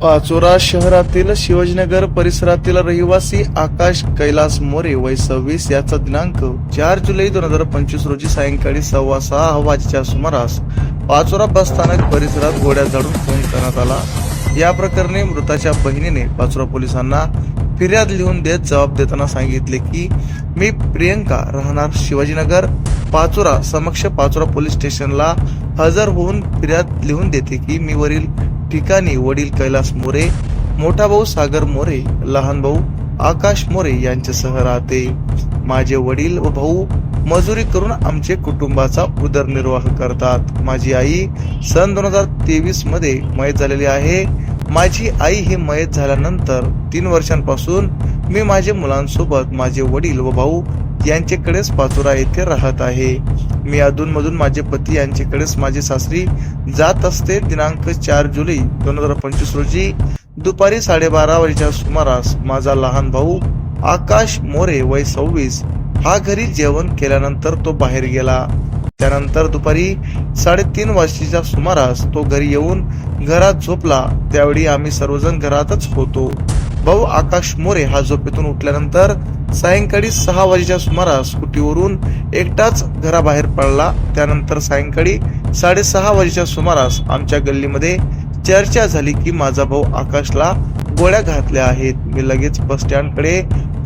पाचोरा शहरातील शिवाजीनगर परिसरातील रहिवासी आकाश कैलास मोरे वय सव्वीस याचा दिनांक चार जुलै दोन हजार पंचवीस रोजी सायंकाळी सव्वा सहा वाजेच्या सुमारास पाचोरा बस स्थानक परिसरात गोड्या झाडून फोन करण्यात आला. या प्रकरणी मृताच्या बहिणीने पाचोरा पोलिसांना फिर्याद लिहून देत जबाब देताना सांगितले की मी प्रियंका राहणार शिवाजीनगर. पाचोरा समक्ष पाचोरा पोलीस स्टेशनला हजर होऊन फिर्याद लिहून देते की मी वरील ठिकाणी वडील कैलास मोरे मोठा भाऊ सागर मोरे लहान भाऊ आकाश मोरे यांच्यासह राहते. माझे वडील व भाऊ मजुरी करून आमचे कुटुंबाचा उदरनिर्वाह करतात. माझी आई सन दोन हजार तेवीसमध्ये मयत झालेली आहे. माझी आई ही मयत झाल्यानंतर तीन वर्षांपासून मी माझ्या मुलांसोबत माझे वडील व भाऊ यांच्याकडेच पाचोरा येथे राहत आहे. मी अधूनमधून माझे पती यांच्याकडेच माझे सासरी जात असते. दिनांक चार जुलै दोन हजार पंचवीस रोजी दुपारी साडेबारा वाजेच्या सुमारास माझा लहान भाऊ आकाश मोरे वय सव्वीस हा घरी जेवण केल्यानंतर तो बाहेर गेला. त्यानंतर दुपारी साडेतीन वाजेच्या सुमारास तो घरी येऊन घरात झोपला. त्यावेळी आम्ही सर्वजण घरातच होतो. भाऊ आकाश मोरे हा झोपेतून उठल्यानंतर सायंकाळी सहा वाजेच्या सुमारास स्कूटीवरून एकटाच घराबाहेर पडला. त्यानंतर सायंकाळी साडेसहा वाजेच्या सुमारास आमच्या गल्लीमध्ये चर्चा झाली की माझा भाऊ आकाशला गोळ्या घातल्या आहेत. मी लगेच बस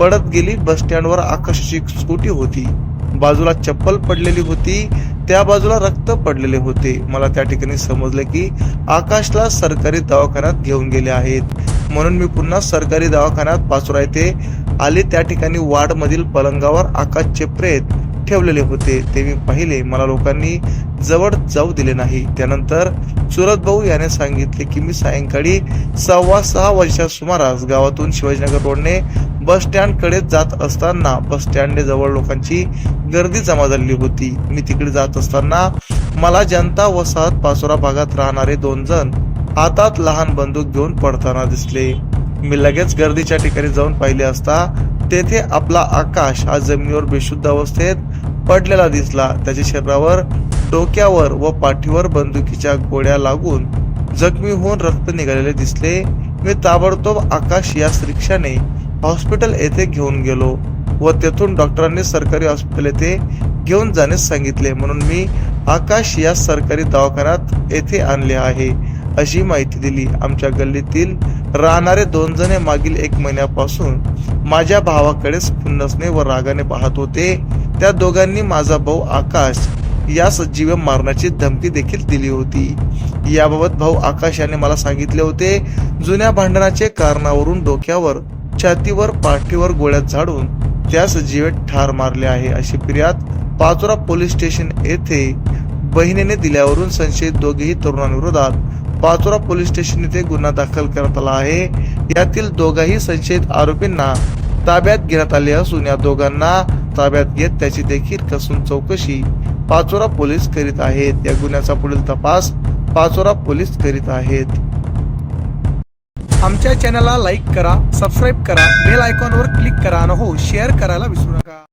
पडत गेली. बस स्टँडवर आकाशाची स्कूटी होती. बाजूला चप्पल पडलेली होती. त्या बाजूला रक्त पडलेले होते. मला त्या ठिकाणी समजले की आकाशला सरकारी दवाखान्यात घेऊन गेले आहेत. म्हणून मी पुन्हा सरकारी दवाखान्यात पाचोरा येथे आले. त्या ठिकाणी वार्डमधील पलंगावर आकाशचे प्रेत ठेवलेले होते ते मी पाहिले. मला लोकांनी जवळ जाऊ दिले नाही. त्यानंतर सुरत भाऊ याने सांगितले की मी सायंकाळी सव्वा सहा वर्षा सुमारास गावातून शिवाजीनगर रोडने बस स्टँडकडे जात असताना बस स्टँड जवळ लोकांची गर्दी जमा झालेली होती. मी तिकडे जात असताना मला जनता वसाहत पाचोरा भागात राहणारे दोन जण हातात लहान बंदूक घेऊन पडताना दिसले. मी लगेच गर्दीच्या ठिकाणी जाऊन पाहिले असता तेथे आपला आकाश हा जमिनीवर बेशुद्ध अवस्थेत पडलेला दिसला. त्याच्या शरीरावर डोक्यावर व पाठीवर बंदुकीच्या गोळ्या लागून जखमी होऊन रक्त निघालेले दिसले. मी ताबडतोब आकाश या रिक्षाने हॉस्पिटल येथे घेऊन गेलो व तेथून डॉक्टरांनी सरकारी हॉस्पिटल येथे घेऊन जाण्यास सांगितले. म्हणून मी आकाश या सरकारी दवाखान्यात येथे आणले आहे. अशी माहिती दिली. आमच्या गल्लीतील राहणारे दोन जणे मागील एक महिन्यापासून माझ्या भावाकडेच खुन्नसने व रागाने पाहत होते. त्या दोघांनी माझा भाऊ आकाश यास जीव मारण्याची धमकी देखील दिली होती. याबाबत भाऊ आकाश याने मला सांगितले होते जुन्या भांडणाचे कारणावरून डोक्यावर छातीवर पाठीवर गोळ्यात झाडून त्यास जीवेत ठार मारले आहे अशी फिर्याद पाचोरा पोलीस स्टेशन येथे बहिणीने दिल्यावरून संशयित दोघेही तरुणांविरोधात पाचोरा पोलीस स्टेशन येथे गुन्हा दाखल करण्यात आला आहे. यातील दोघाही संशयित आरोपींना ताब्यात घेण्यात आले असून या दोघांना ताब्यात घेत त्याची देखील कसून चौकशी पाचोरा पोलीस करीत आहेत. या गुन्ह्याचा पुढील तपास पाचोरा पोलीस करीत आहेत. आमच्या चॅनलला लाईक करा सबस्क्राईब करा बेल आयकॉनवर क्लिक करा आणि हो शेअर करायला विसरू नका.